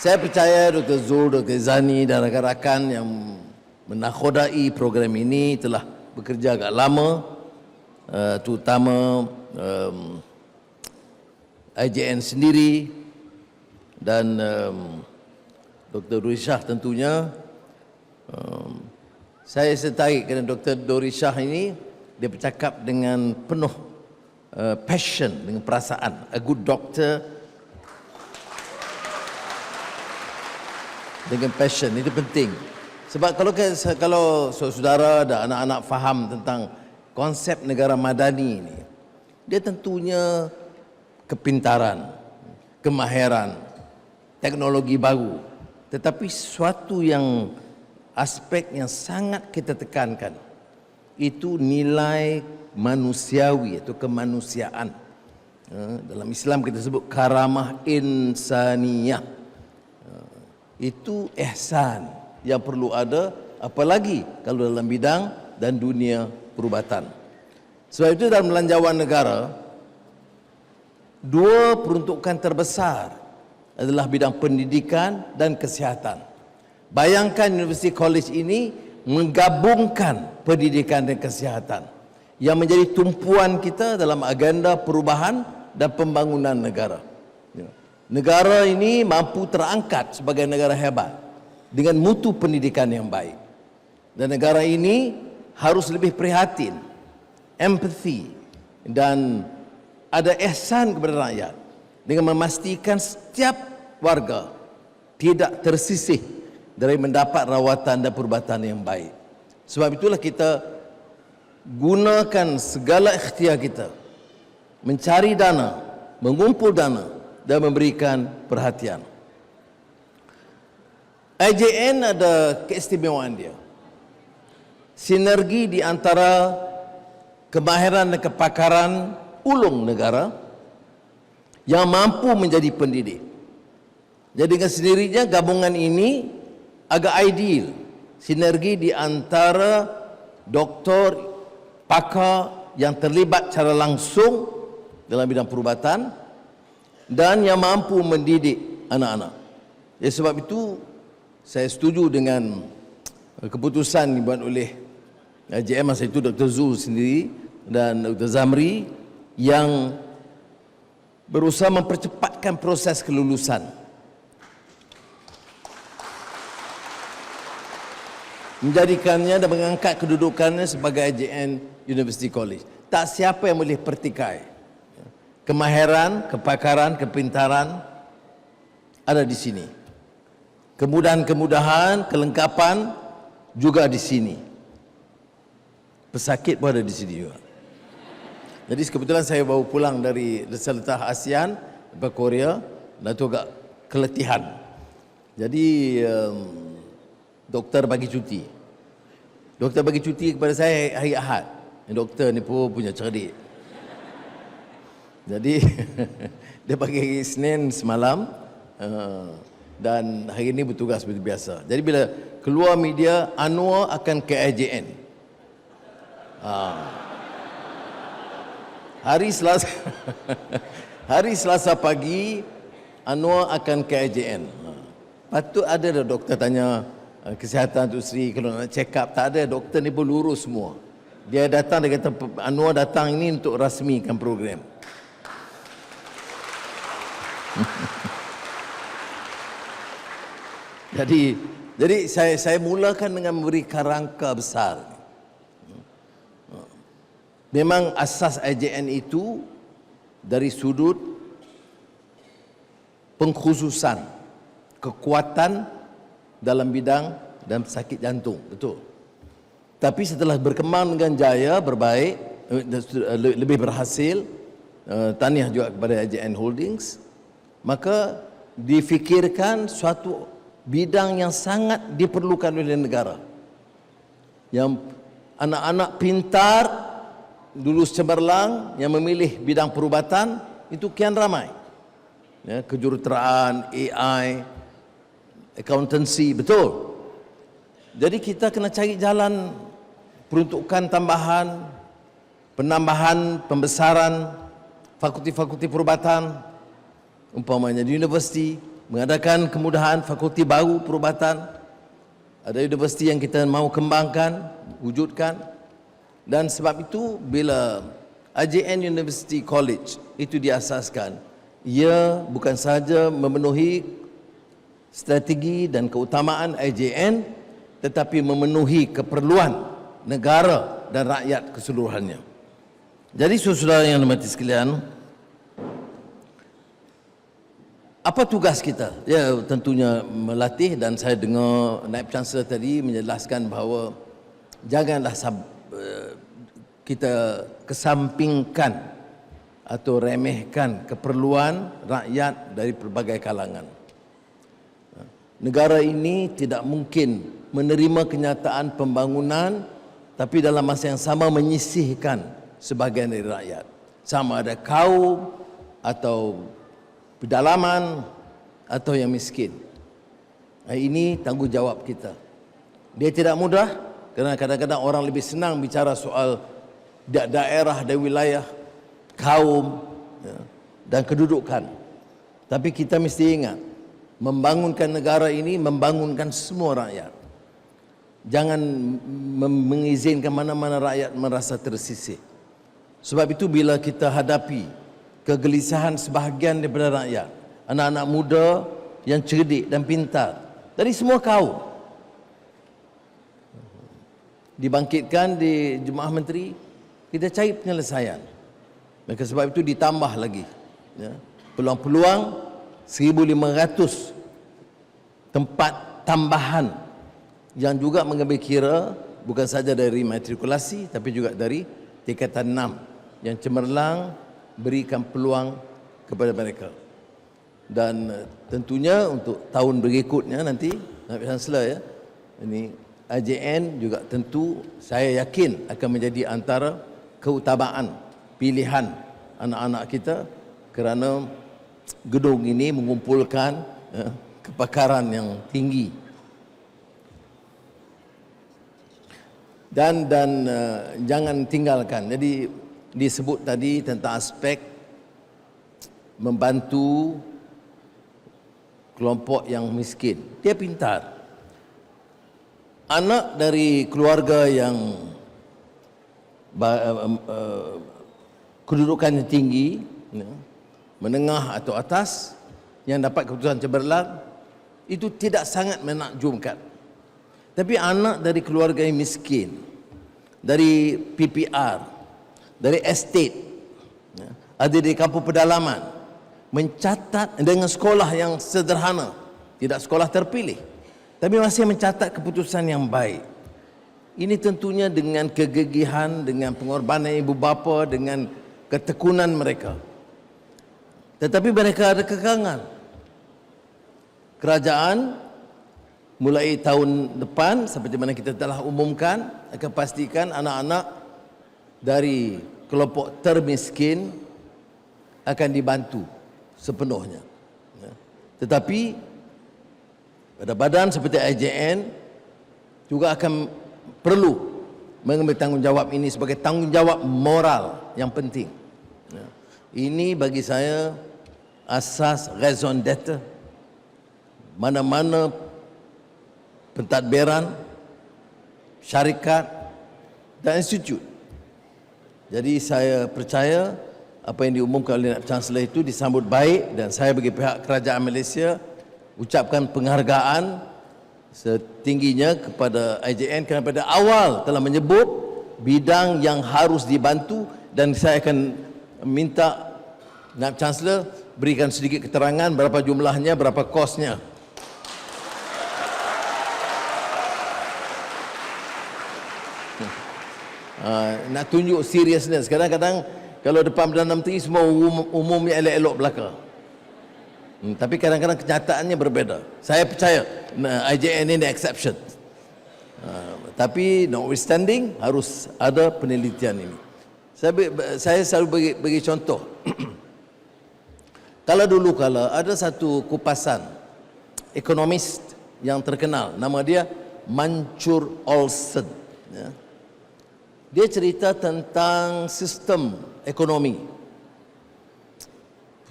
Saya percaya Dr. Zul, Dr. Zani dan rakan-rakan yang menakhodai program ini telah bekerja agak lama uh, terutama um, IJN sendiri dan um, Dr. Dorishah tentunya um, saya tertarik kerana Dr. Dorishah ini dia bercakap dengan penuh uh, passion dengan perasaan a good doctor dengan passion. Itu penting. Sebab kalau ke- kalau saudara dan anak-anak faham tentang konsep negara madani ini dia tentunya kepintaran kemahiran teknologi baru. Tetapi sesuatu yang aspek yang sangat kita tekankan itu nilai manusiawi atau kemanusiaan. Eh, dalam Islam kita sebut karamah insaniyah itu ihsan yang perlu ada apalagi kalau dalam bidang dan dunia perubatan. Sebab itu dalam belanjawan negara dua peruntukan terbesar adalah bidang pendidikan dan kesihatan. Bayangkan University College ini menggabungkan pendidikan dan kesihatan yang menjadi tumpuan kita dalam agenda perubahan dan pembangunan negara. Negara ini mampu terangkat sebagai negara hebat dengan mutu pendidikan yang baik. Dan negara ini harus lebih prihatin, empathy dan ada ihsan kepada rakyat dengan memastikan setiap warga tidak tersisih dari mendapat rawatan dan perubatan yang baik. Sebab itulah kita gunakan segala ikhtiar kita mencari dana, mengumpul dana dan memberikan perhatian. IJN ada keistimewaan dia. Sinergi di antara kemahiran dan kepakaran ulung negara yang mampu menjadi pendidik. Jadi dengan sendirinya gabungan ini agak ideal. Sinergi di antara doktor, pakar yang terlibat secara langsung dalam bidang perubatan dan yang mampu mendidik anak-anak. Ya, sebab itu saya setuju dengan keputusan dibuat oleh JM masa itu Dr. Zul sendiri dan Dr. Zamri yang berusaha mempercepatkan proses kelulusan. Menjadikannya dan mengangkat kedudukannya sebagai IJN University College. Tak siapa yang boleh pertikai. Kemahiran, kepakaran, kepintaran ada di sini. Kemudahan-kemudahan, kelengkapan juga di sini. Pesakit pun ada di sini juga. Jadi kebetulan saya baru pulang dari Seletah ASEAN ke Korea dan tu agak keletihan. Jadi um, doktor bagi cuti. Doktor bagi cuti kepada saya hari Ahad. Doktor ni pun punya cerdik. Jadi dia bagi hari Senin semalam uh, dan hari ini bertugas seperti biasa. Jadi bila keluar media Anwar akan ke IJN. Uh. Hari Selasa hari Selasa pagi Anwar akan ke. Uh. Patut ada dah doktor tanya uh, kesihatan tu Sri kalau nak check up tak ada doktor ni pun lurus semua. Dia datang dia kata Anwar datang ini untuk rasmikan program. jadi jadi saya saya mulakan dengan memberi kerangka besar. Memang asas IJN itu dari sudut pengkhususan kekuatan dalam bidang dan sakit jantung, betul. Tapi setelah berkembang dengan jaya, berbaik, lebih berhasil, eh, tahniah juga kepada IJN Holdings, maka difikirkan suatu bidang yang sangat diperlukan oleh negara. Yang anak-anak pintar lulus cemerlang yang memilih bidang perubatan itu kian ramai. Ya, kejuruteraan, AI, accountancy, betul. Jadi kita kena cari jalan peruntukan tambahan, penambahan, pembesaran fakulti-fakulti perubatan umpamanya di universiti mengadakan kemudahan fakulti baru perubatan, ada universiti yang kita mahu kembangkan, wujudkan. Dan sebab itu bila AJN University College itu diasaskan, ia bukan sahaja memenuhi strategi dan keutamaan AJN tetapi memenuhi keperluan negara dan rakyat keseluruhannya. Jadi saudara yang dimati sekalian, apa tugas kita? Ya tentunya melatih dan saya dengar Naib Chancellor tadi menjelaskan bahawa janganlah sab, eh, kita kesampingkan atau remehkan keperluan rakyat dari pelbagai kalangan. Negara ini tidak mungkin menerima kenyataan pembangunan tapi dalam masa yang sama menyisihkan sebahagian dari rakyat. Sama ada kaum atau pedalaman atau yang miskin. Ini tanggungjawab kita. Dia tidak mudah kerana kadang-kadang orang lebih senang bicara soal da- daerah dan wilayah, kaum ya, dan kedudukan. Tapi kita mesti ingat, membangunkan negara ini membangunkan semua rakyat. Jangan mengizinkan mana-mana rakyat merasa tersisih. Sebab itu bila kita hadapi kegelisahan sebahagian daripada rakyat, anak-anak muda yang cerdik dan pintar. Dari semua kaum. Dibangkitkan di Jemaah Menteri, kita cari penyelesaian. Maka sebab itu ditambah lagi ya, peluang-peluang 1500 tempat tambahan yang juga mengambil kira bukan saja dari matrikulasi tapi juga dari tingkatan 6 yang cemerlang berikan peluang kepada mereka. Dan eh, tentunya untuk tahun berikutnya nanti Nabi Chancellor ya ini AJN juga tentu saya yakin akan menjadi antara keutamaan pilihan anak-anak kita kerana gedung ini mengumpulkan ya, kepakaran yang tinggi dan dan uh, jangan tinggalkan. Jadi disebut tadi tentang aspek membantu kelompok yang miskin. Dia pintar. Anak dari keluarga yang ba- uh, uh, kedudukannya tinggi, ya, menengah atau atas, yang dapat keputusan cemerlang, itu tidak sangat menakjubkan. Tapi anak dari keluarga yang miskin, dari PPR, dari estate, ya, ada di kampung pedalaman, mencatat dengan sekolah yang sederhana, tidak sekolah terpilih, tapi masih mencatat keputusan yang baik. Ini tentunya dengan kegigihan, dengan pengorbanan ibu bapa, dengan ketekunan mereka. Tetapi mereka ada kekangan. Kerajaan mulai tahun depan seperti mana kita telah umumkan akan pastikan anak-anak dari kelompok termiskin akan dibantu sepenuhnya. Ya. Tetapi pada badan seperti IJN juga akan perlu mengambil tanggungjawab ini sebagai tanggungjawab moral yang penting. Ya. Ini bagi saya asas raison d'être mana-mana pentadbiran, syarikat dan institut. Jadi saya percaya apa yang diumumkan oleh Naib Chancellor itu disambut baik dan saya bagi pihak kerajaan Malaysia ucapkan penghargaan setingginya kepada IJN kerana pada awal telah menyebut bidang yang harus dibantu dan saya akan minta Naib Chancellor berikan sedikit keterangan berapa jumlahnya, berapa kosnya. Uh, nak tunjuk seriousness. Kadang-kadang kalau depan Perdana Menteri semua umum, umumnya elok-elok belaka. Hmm, tapi kadang-kadang kenyataannya berbeza. Saya percaya nah, IJN ini exception. Uh, tapi notwithstanding harus ada penelitian ini. Saya, saya selalu bagi, bagi contoh. kalau dulu kalau ada satu kupasan ekonomis yang terkenal, nama dia Mancur Olsen. Ya. Dia cerita tentang sistem ekonomi.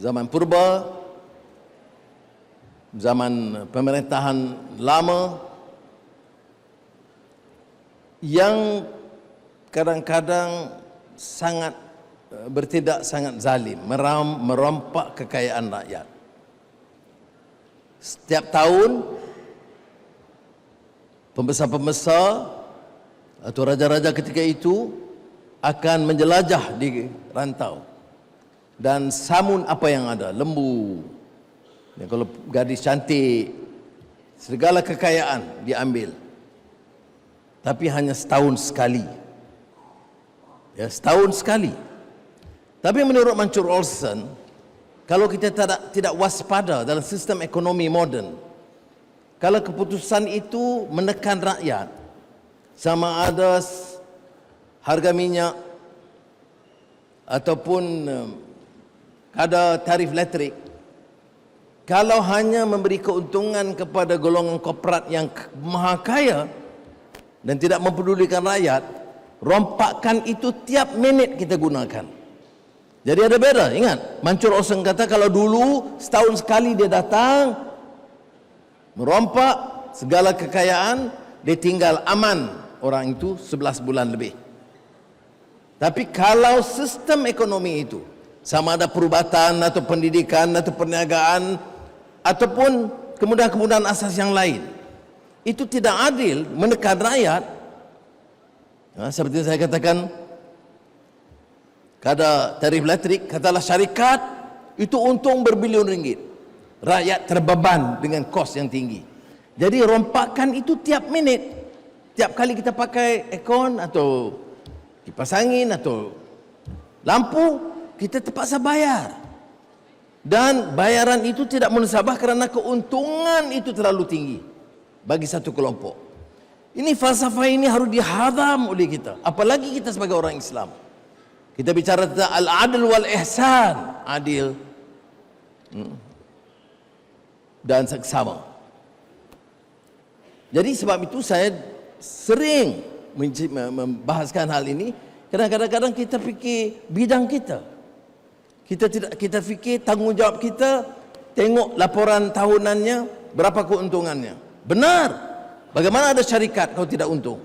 Zaman purba, zaman pemerintahan lama yang kadang-kadang sangat eh, bertindak sangat zalim, meram, merompak kekayaan rakyat. Setiap tahun pembesar-pembesar atau raja-raja ketika itu akan menjelajah di rantau dan samun apa yang ada, lembu. Dan kalau gadis cantik, segala kekayaan diambil. Tapi hanya setahun sekali. Ya, setahun sekali. Tapi menurut Mancur Olson, kalau kita tidak tidak waspada dalam sistem ekonomi moden, kalau keputusan itu menekan rakyat, sama ada harga minyak ataupun um, kadar tarif elektrik, kalau hanya memberi keuntungan kepada golongan korporat yang maha kaya dan tidak mempedulikan rakyat, rompakan itu tiap minit kita gunakan. Jadi ada beda, ingat. Mancur Olsen kata kalau dulu setahun sekali dia datang, merompak segala kekayaan, dia tinggal aman orang itu 11 bulan lebih. Tapi kalau sistem ekonomi itu, sama ada perubatan atau pendidikan atau perniagaan ataupun kemudahan-kemudahan asas yang lain, itu tidak adil menekan rakyat. Ha, seperti saya katakan, kada tarif elektrik, katalah syarikat itu untung berbilion ringgit. Rakyat terbeban dengan kos yang tinggi. Jadi rompakan itu tiap minit. Tiap kali kita pakai aircon atau kipas angin atau lampu, kita terpaksa bayar. Dan bayaran itu tidak menusabah kerana keuntungan itu terlalu tinggi bagi satu kelompok. Ini falsafah ini harus dihadam oleh kita. Apalagi kita sebagai orang Islam. Kita bicara tentang al-adl wal ihsan, adil hmm. dan seksama. Jadi sebab itu saya sering membahaskan hal ini kerana kadang-kadang kita fikir bidang kita. Kita tidak kita fikir tanggungjawab kita tengok laporan tahunannya berapa keuntungannya. Benar. Bagaimana ada syarikat kalau tidak untung?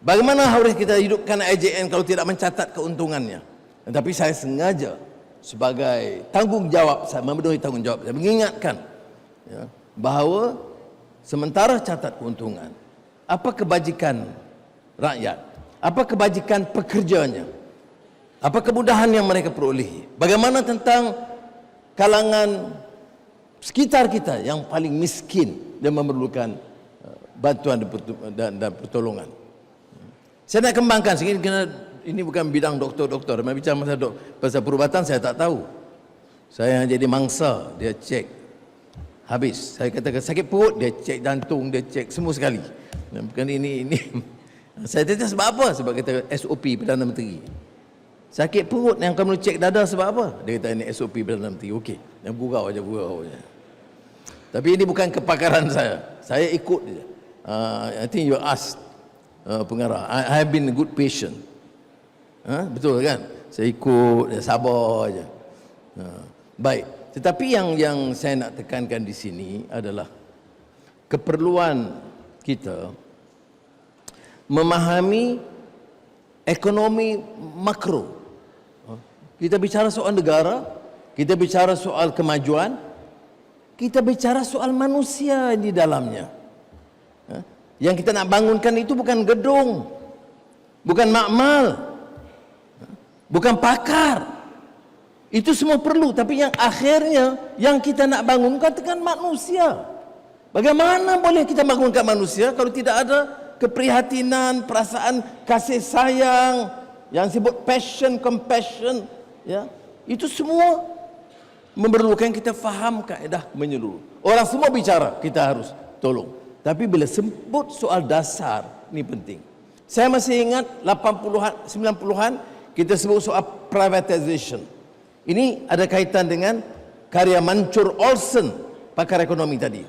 Bagaimana harus kita hidupkan IJN kalau tidak mencatat keuntungannya? Tetapi saya sengaja sebagai tanggungjawab saya memenuhi tanggungjawab saya mengingatkan ya, bahawa sementara catat keuntungan apa kebajikan rakyat apa kebajikan pekerjanya apa kemudahan yang mereka perolehi bagaimana tentang kalangan sekitar kita yang paling miskin dan memerlukan uh, bantuan dan pertolongan saya nak kembangkan sikit kerana ini bukan bidang doktor-doktor. Saya bicara pasal, pasal perubatan saya tak tahu. Saya jadi mangsa, dia cek. Habis. Saya katakan sakit perut, dia cek jantung, dia cek semua sekali. Bukan ini, ini. Saya tanya sebab apa? Sebab kata SOP Perdana Menteri. Sakit perut yang kamu cek dada sebab apa? Dia kata ini SOP Perdana Menteri. Okey. Yang gurau aja, gurau aja. Tapi ini bukan kepakaran saya. Saya ikut dia. Uh, I think you asked uh, pengarah. I, I have been a good patient. Ha? Betul kan? Saya ikut, saya sabar aja. Ha. Baik. Tetapi yang yang saya nak tekankan di sini adalah keperluan kita memahami ekonomi makro. Ha? Kita bicara soal negara, kita bicara soal kemajuan, kita bicara soal manusia di dalamnya. Yang kita nak bangunkan itu bukan gedung, bukan makmal, bukan pakar. Itu semua perlu, tapi yang akhirnya yang kita nak bangunkan dengan manusia. Bagaimana boleh kita bangunkan manusia kalau tidak ada keprihatinan, perasaan kasih sayang yang disebut passion, compassion, ya. Itu semua memerlukan kita faham kaedah menyeluruh. Orang semua bicara, kita harus tolong. Tapi bila sebut soal dasar, ini penting. Saya masih ingat 80-an, 90-an, kita sebut soal privatization. Ini ada kaitan dengan karya Mancur Olsen, pakar ekonomi tadi.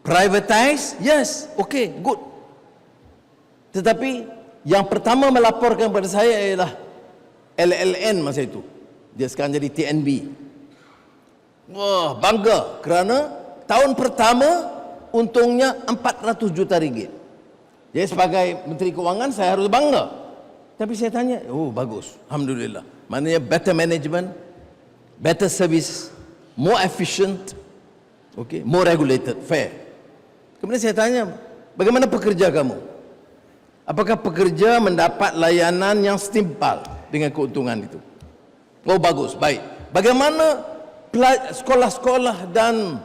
Privatize, yes, okay, good. Tetapi yang pertama melaporkan kepada saya ialah LLN masa itu. Dia sekarang jadi TNB. Wah, bangga kerana tahun pertama untungnya 400 juta ringgit. Jadi sebagai Menteri Kewangan saya harus bangga. Tapi saya tanya, oh bagus, Alhamdulillah. Maknanya better management, better service, more efficient, okay, more regulated, fair. Kemudian saya tanya, bagaimana pekerja kamu? Apakah pekerja mendapat layanan yang setimpal dengan keuntungan itu? Oh bagus, baik. Bagaimana sekolah-sekolah dan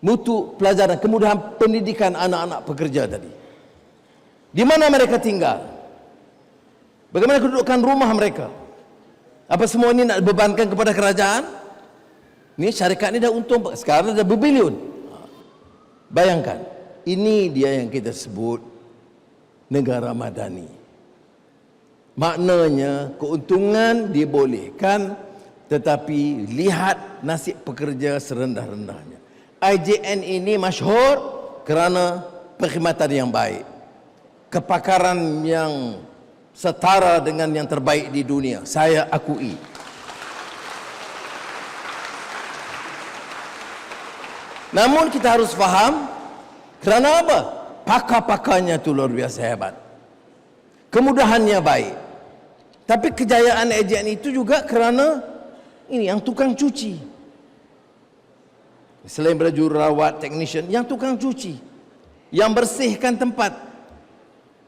mutu pelajaran, kemudahan pendidikan anak-anak pekerja tadi? Di mana mereka tinggal? Bagaimana kedudukan rumah mereka? Apa semua ini nak bebankan kepada kerajaan? Ini syarikat ini dah untung sekarang dah berbilion. Bayangkan, ini dia yang kita sebut negara madani. Maknanya keuntungan dibolehkan tetapi lihat nasib pekerja serendah-rendahnya. IJN ini masyhur kerana perkhidmatan yang baik. Kepakaran yang setara dengan yang terbaik di dunia. Saya akui. Namun kita harus faham kerana apa? Pakar-pakarnya itu luar biasa hebat. Kemudahannya baik. Tapi kejayaan AJN itu juga kerana ini yang tukang cuci. Selain jururawat, technician, yang tukang cuci. Yang bersihkan tempat.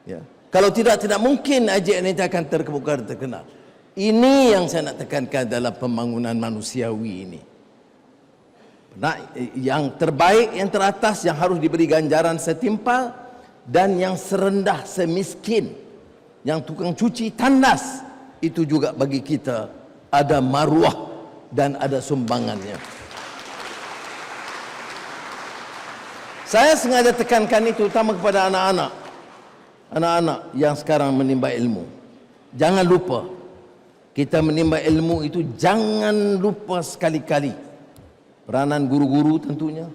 Ya. Kalau tidak, tidak mungkin AJN itu akan terkemuka dan terkenal. Ini yang saya nak tekankan dalam pembangunan manusiawi ini. Nah, yang terbaik, yang teratas yang harus diberi ganjaran setimpal dan yang serendah semiskin yang tukang cuci tandas itu juga bagi kita ada maruah dan ada sumbangannya. Saya sengaja tekankan itu terutama kepada anak-anak. Anak-anak yang sekarang menimba ilmu. Jangan lupa kita menimba ilmu itu jangan lupa sekali-kali peranan guru-guru tentunya,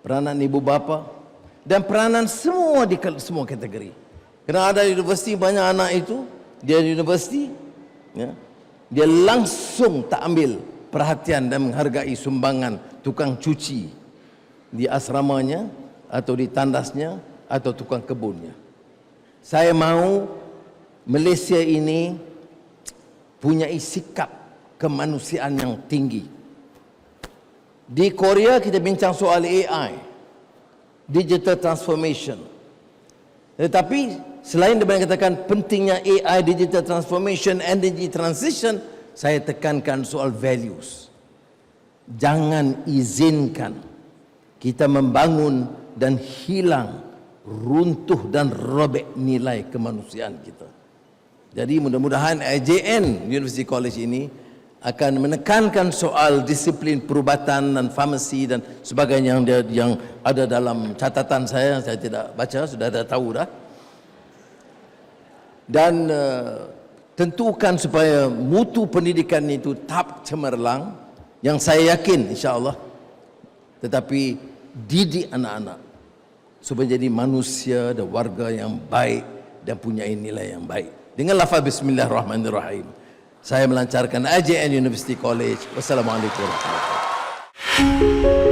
peranan ibu bapa dan peranan semua di semua kategori. Kerana ada universiti banyak anak itu dia di universiti ya, dia langsung tak ambil perhatian dan menghargai sumbangan tukang cuci di asramanya atau di tandasnya atau tukang kebunnya. Saya mau Malaysia ini punya sikap kemanusiaan yang tinggi. Di Korea kita bincang soal AI, digital transformation. Tetapi selain daripada katakan pentingnya AI, digital transformation, energy transition, saya tekankan soal values. Jangan izinkan kita membangun dan hilang runtuh dan robek nilai kemanusiaan kita. Jadi mudah-mudahan IJN University College ini akan menekankan soal disiplin perubatan dan farmasi dan sebagainya yang, dia, yang ada dalam catatan saya saya tidak baca sudah ada tahu dah. Dan uh, tentukan supaya mutu pendidikan itu tetap cemerlang yang saya yakin insyaallah tetapi didik anak-anak supaya jadi manusia dan warga yang baik dan punya nilai yang baik dengan lafaz bismillahirrahmanirrahim saya melancarkan AJN University College. Wassalamualaikum warahmatullahi wabarakatuh.